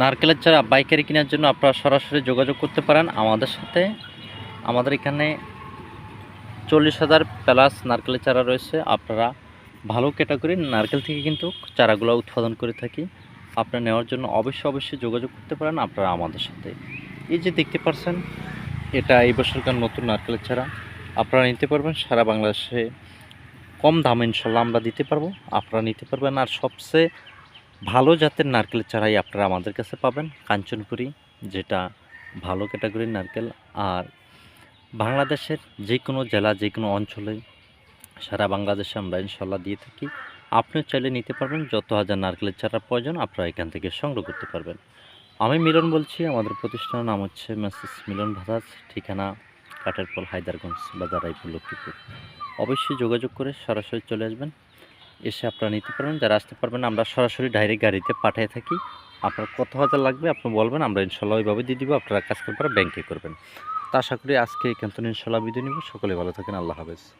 নারকেলের চারা পাইকারি কেনার জন্য আপনারা সরাসরি যোগাযোগ করতে পারেন। আমাদের সাথে, আমাদের এখানে চল্লিশ হাজার প্লাস নারকেলের চারা রয়েছে। আপনারা ভালো ক্যাটাগরি নারকেল থেকে কিন্তু চারাগুলো উৎপাদন করে থাকি। আপনারা নেওয়ার জন্য অবশ্যই অবশ্যই যোগাযোগ করতে পারেন আপনারা আমাদের সাথে। এই যে দেখতে পাচ্ছেন, এটা এই বছরকার নতুন নারকেলের চারা। আপনারা নিতে পারবেন, সারা বাংলাদেশে কম দামে ইনশাল্লাহ আমরা দিতে পারব। আপনারা নিতে পারবেন। আর সবচেয়ে ভালো জাতের নারকেলের চারাই আপনারা আমাদের কাছে পাবেন কাঞ্চনপুরি, যেটা ভালো ক্যাটাগরির নারকেল। আর বাংলাদেশের যে কোনো জেলা যে কোনো অঞ্চলে, সারা বাংলাদেশে আমরা ইনশাল্লাহ দিয়ে থাকি। আপনিও চাইলে নিতে পারবেন, যত হাজার নারকেলের চারা প্রয়োজন আপনারা এখান থেকে সংগ্রহ করতে পারবেন। আমি মিলন বলছি, আমাদের প্রতিষ্ঠানের নাম হচ্ছে মেসেস মিলন ভাদাস, ঠিকানা কাঠেরপল হায়দারগঞ্জ, বাজার রায়পুর, লক্ষ্মীপুর। অবশ্যই যোগাযোগ করে সরাসরি চলে আসবেন। এসে আপনারা নিতে পারবেন, যারা আসতে পারবেন, আমরা সরাসরি ডাইরেক্ট গাড়িতে পাঠিয়ে থাকি। আপনার কত হাজার লাগবে আপনি বলবেন, আমরা ইনশাল্লাহ ওইভাবে দিয়ে দিব, আপনারা কাজ করে ব্যাংকে করবেন। তা আশা করি আজকে এখান থেকে ইনশাল্লাহ বিদায় নিব। সকলে ভালো থাকেন, আল্লাহ হাফেজ।